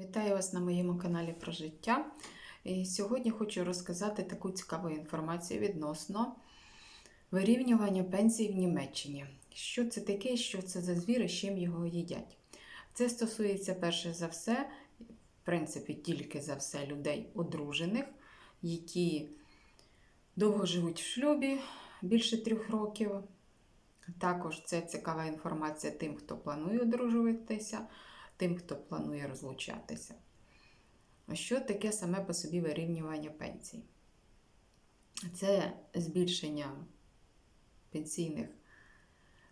Вітаю вас на моєму каналі про життя. І сьогодні хочу розказати таку цікаву інформацію відносно вирівнювання пенсій в Німеччині. Що це таке, що це за звір і з чим його їдять? Це стосується перше за все, в принципі, тільки за все людей одружених, які довго живуть в шлюбі більше трьох років. Також це цікава інформація тим, хто планує одружуватися тим, хто планує розлучатися. Що таке саме по собі вирівнювання пенсій? Це збільшення пенсійних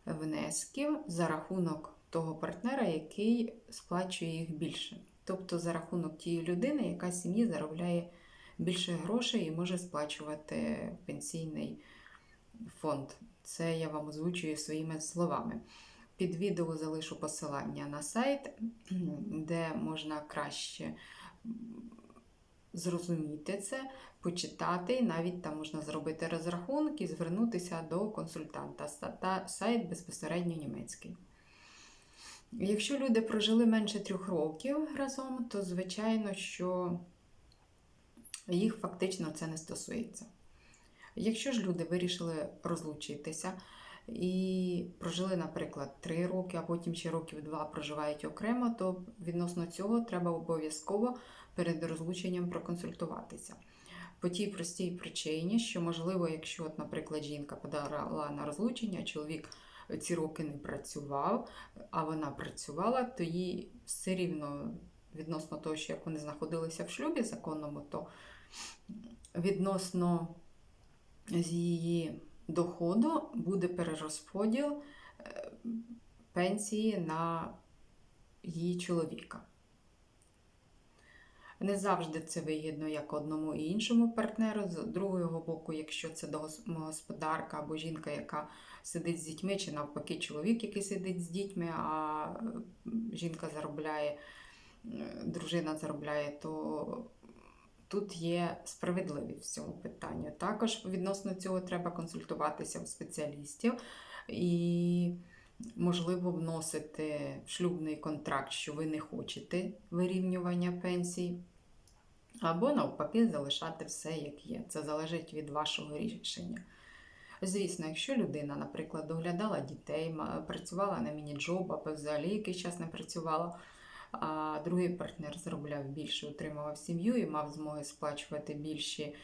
внесків за рахунок того партнера, який сплачує їх більше. Тобто за рахунок тієї людини, яка сім'ї заробляє більше грошей і може сплачувати пенсійний фонд. Це я вам озвучую своїми словами. Під відео залишу посилання на сайт, де можна краще зрозуміти це, почитати, навіть там можна зробити розрахунки і звернутися до консультанта. Та сайт безпосередньо німецький. Якщо люди прожили менше трьох років разом, то звичайно, що їх фактично це не стосується. Якщо ж люди вирішили розлучитися, і прожили, наприклад, 3 роки, а потім ще років 2 проживають окремо, то відносно цього треба обов'язково перед розлученням проконсультуватися. По тій простій причині, що, можливо, якщо, от, наприклад, жінка подала на розлучення, чоловік ці роки не працював, а вона працювала, то їй все рівно відносно того, що як вони знаходилися в шлюбі законному, то відносно з її доходу буде перерозподіл е, пенсії на її чоловіка. Не завжди це вигідно як одному і іншому партнеру. З другого боку, якщо це домогосподарка або жінка, яка сидить з дітьми, чи навпаки, чоловік, який сидить з дітьми, а жінка заробляє, е, дружина заробляє, то тут є справедливість в цьому питанні. Також відносно цього треба консультуватися у спеціалістів і, можливо, вносити в шлюбний контракт, що ви не хочете вирівнювання пенсій. Або, навпаки, залишати все, як є. Це залежить від вашого рішення. Звісно, якщо людина, наприклад, доглядала дітей, працювала на міні-джоб, або взагалі якийсь час не працювала, а другий партнер заробляв більше, утримував сім'ю і мав змоги сплачувати більші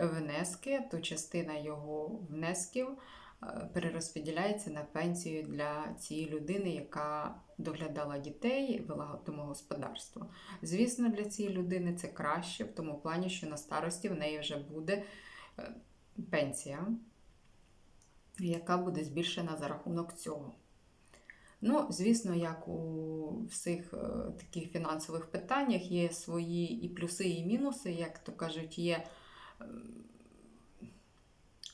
внески, то частина його внесків е, перерозподіляється на пенсію для цієї людини, яка доглядала дітей, вела домогосподарство. Звісно, для цієї людини це краще, в тому плані, що на старості в неї вже буде е, пенсія, яка буде збільшена за рахунок цього. Ну, звісно, як у всіх е, таких фінансових питаннях є свої і плюси, і мінуси, як то кажуть, є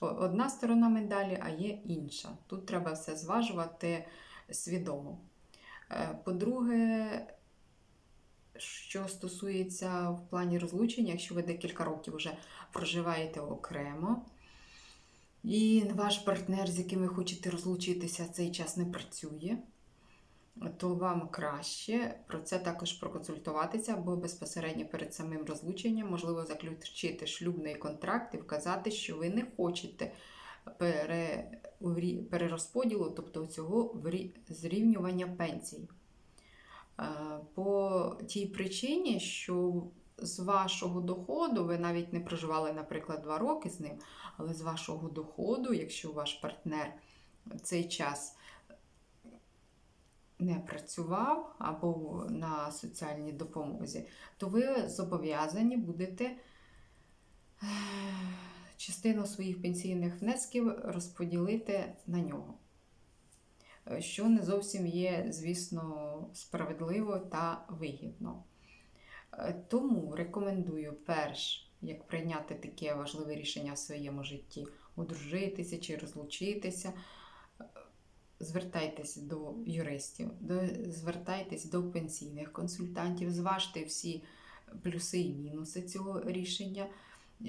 одна сторона медалі, а є інша. Тут треба все зважувати свідомо. Е, по-друге, що стосується в плані розлучення, якщо ви декілька років вже проживаєте окремо, і ваш партнер, з яким ви хочете розлучитися, цей час не працює то вам краще про це також проконсультуватися, або безпосередньо перед самим розлученням, можливо, заключити шлюбний контракт і вказати, що ви не хочете перерозподілу, тобто цього зрівнювання пенсій. Е, по тій причині, що з вашого доходу, ви навіть не проживали, наприклад, два роки з ним, але з вашого доходу, якщо ваш партнер цей час не працював або на соціальній допомозі, то ви зобов'язані будете е, частину своїх пенсійних внесків розподілити на нього. Е, що не зовсім є, звісно, справедливо та вигідно. Е, тому рекомендую перш, як прийняти таке важливе рішення в своєму житті, одружитися чи розлучитися звертайтесь до юристів, до, звертайтесь до пенсійних консультантів, зважте всі плюси і мінуси цього рішення,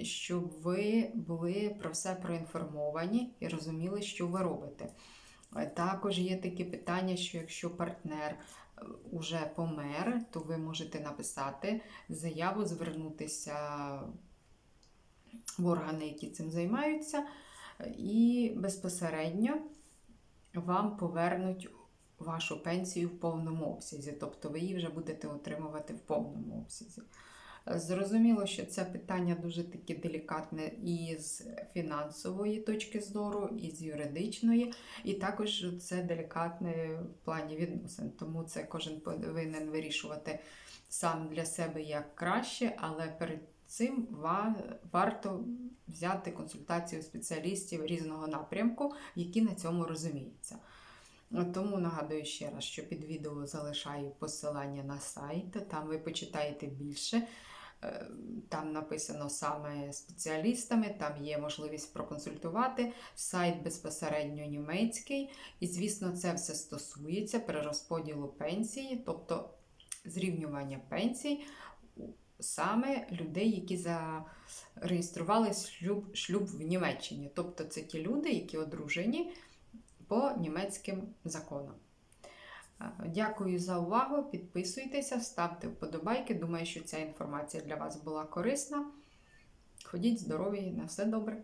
щоб ви були про все проінформовані і розуміли, що ви робите. Також є таке питання, що якщо партнер уже помер, то ви можете написати заяву, звернутися в органи, які цим займаються, і безпосередньо вам повернуть вашу пенсію в повному обсязі, тобто ви її вже будете отримувати в повному обсязі. Зрозуміло, що це питання дуже таке делікатне і з фінансової точки зору, і з юридичної, і також це делікатне в плані відносин. Тому це кожен повинен вирішувати сам для себе як краще, але перед цим ва- варто взяти консультацію спеціалістів різного напрямку, які на цьому розуміються. Тому нагадую ще раз, що під відео залишаю посилання на сайт, там ви почитаєте більше. Е, Там написано саме спеціалістами, там є можливість проконсультувати. Сайт безпосередньо німецький. І, звісно, це все стосується перерозподілу пенсії, тобто зрівнювання пенсій саме людей, які зареєстрували шлюб, шлюб в Німеччині. Тобто це ті люди, які одружені по німецьким законам. Е, Дякую за увагу. Підписуйтеся, ставте вподобайки. Думаю, що ця інформація для вас була корисна. Ходіть здорові, на все добре.